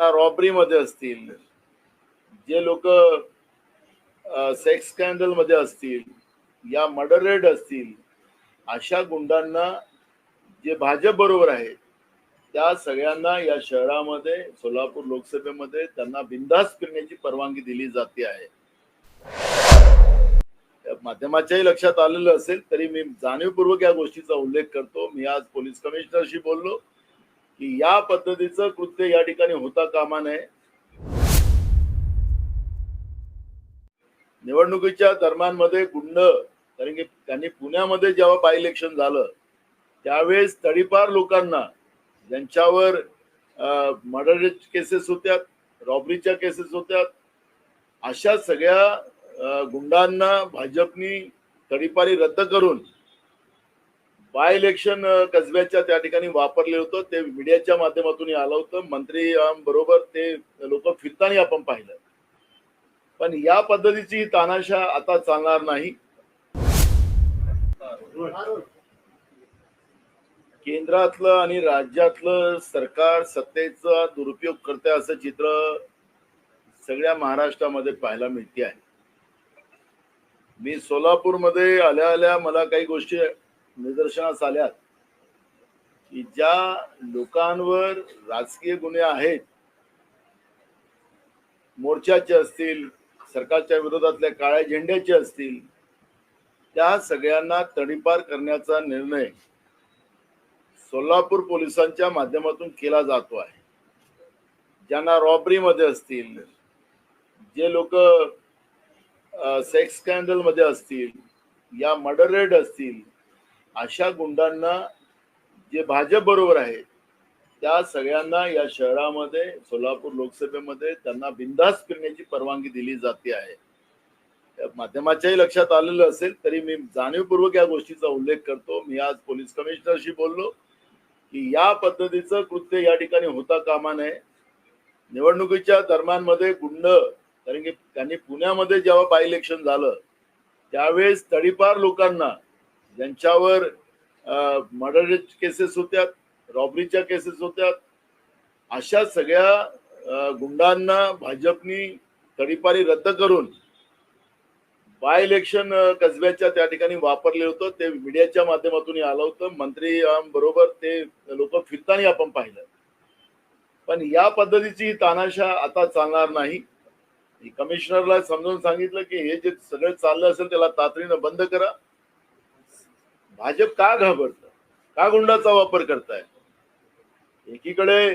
Robbery मध्ये असतील. जे लोक सेक्स स्कॅन्डलमध्ये असतील या मर्डर असतील अशा गुंडांना जे भाजप बरोबर आहेत त्या सगळ्यांना या शहरामध्ये सोलापूर लोकसभेमध्ये त्यांना बिंदास फिरण्याची परवानगी दिली जाते आहे. त्या माध्यमाच्याही लक्षात आलेलं असेल तरी मी जाणीवपूर्वक या गोष्टीचा उल्लेख करतो. मी आज पोलीस कमिशनरशी बोललो. की या पद्धतीचं कृत्य या ठिकाणी होता कामा नये. निवडणुकीच्या दरम्यानमध्ये गुंड कारण की त्यांनी पुण्यामध्ये जेव्हा बाय इलेक्शन झालं त्यावेळेस तडीपार लोकांना ज्यांच्यावर मर्डर केसेस होत्या रॉबरीच्या केसेस होत्या अशा सगळ्या गुंडांना भाजपनी तडीपारी रद्द करून बाय इलेक्शन कसब्याच्या त्या ठिकाणी वापरले होतं. ते मीडियाच्या माध्यमातून आलं होतं. मंत्री बरोबर ते लोक फिरताना आपण पाहिलं. पण या पद्धतीची तानाशा आता चालणार नाही. केंद्रातलं आणि राज्यातलं सरकार सत्तेचा दुरुपयोग करते असं चित्र सगळ्या महाराष्ट्रामध्ये पाहायला मिळते आहे. मी सोलापूरमध्ये आल्या आल्या मला काही गोष्टी निदर्शनास आल्यात की ज्या लोकांवर राजकीय गुन्हे आहेत मोर्चाचे असतील सरकारच्या विरोधातल्या काळ्या झेंड्याचे असतील त्या सगळ्यांना तडीपार करण्याचा निर्णय सोलापूर पोलिसांच्या माध्यमातून केला जातो आहे. ज्यांना रॉबरीमध्ये असतील जे लोक सेक्स स्कॅन्डलमध्ये असतील या मर्डर असतील अशा गुंडांना जे भाजप बरोबर आहेत त्या सगळ्यांना या शहरामध्ये सोलापूर लोकसभेमध्ये त्यांना बिंदास फिरण्याची परवानगी दिली जाते आहे. त्या माध्यमाच्याही लक्षात आलेलं असेल तरी मी जाणीवपूर्वक या गोष्टीचा उल्लेख करतो. मी आज पोलीस कमिशनरशी बोललो की या पद्धतीचं कृत्य या ठिकाणी होता कामा नये. निवडणुकीच्या दरम्यानमध्ये गुंड कारण की त्यांनी पुण्यामध्ये जेव्हा बाय इलेक्शन झालं त्यावेळेस तडीपार लोकांना ज्यांच्यावर मर्डर केसेस होत्या रॉबरीच्या केसेस होत्या अशा सगळ्या गुंडांना भाजपनी तडीपारी रद्द करून बाय इलेक्शन कसब्याच्या त्या ठिकाणी वापरले होतं. ते मीडियाच्या माध्यमातून आलं होतं. मंत्री बरोबर ते लोक फिरताना आपण पाहिलं. पण या पद्धतीची तानाशा आता चालणार नाही. कमिशनरला समजून सांगितलं की हे जे सगळं चाललं असेल त्याला तातडीनं बंद करा. भाजप का घाबरत? का गुंडाचा वापर करताय? एकीकडे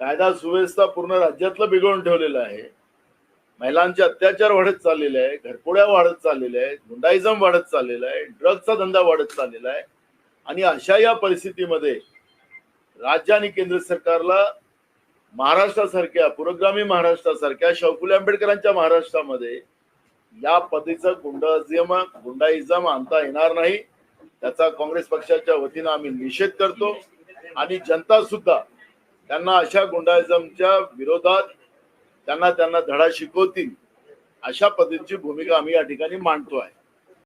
कायदा सुव्यवस्था पूर्ण राज्यातलं बिघडून ठेवलेलं आहे. महिलांचे अत्याचार वाढत चाललेले आहे घरपोड्या वाढत चाललेल्या आहेत गुंडाइझम वाढत चाललेला आहे ड्रग्जचा धंदा वाढत चाललेला आहे. आणि अशा या परिस्थितीमध्ये राज्य आणि केंद्र सरकारला महाराष्ट्रासारख्या पुरोगामी महाराष्ट्रासारख्या शाहू आंबेडकरांच्या महाराष्ट्रामध्ये या पद्धतीचं गुंडाइझम गुंडाइझम आणता येणार नाही. त्याचा काँग्रेस पक्षाच्या वतीनं आम्ही निषेध करतो. आणि जनता सुद्धा त्यांना अशा गुंडाइझमच्या विरोधात त्यांना त्यांना धडा शिकवतील अशा पद्धतीची भूमिका आम्ही या ठिकाणी मांडतो आहे.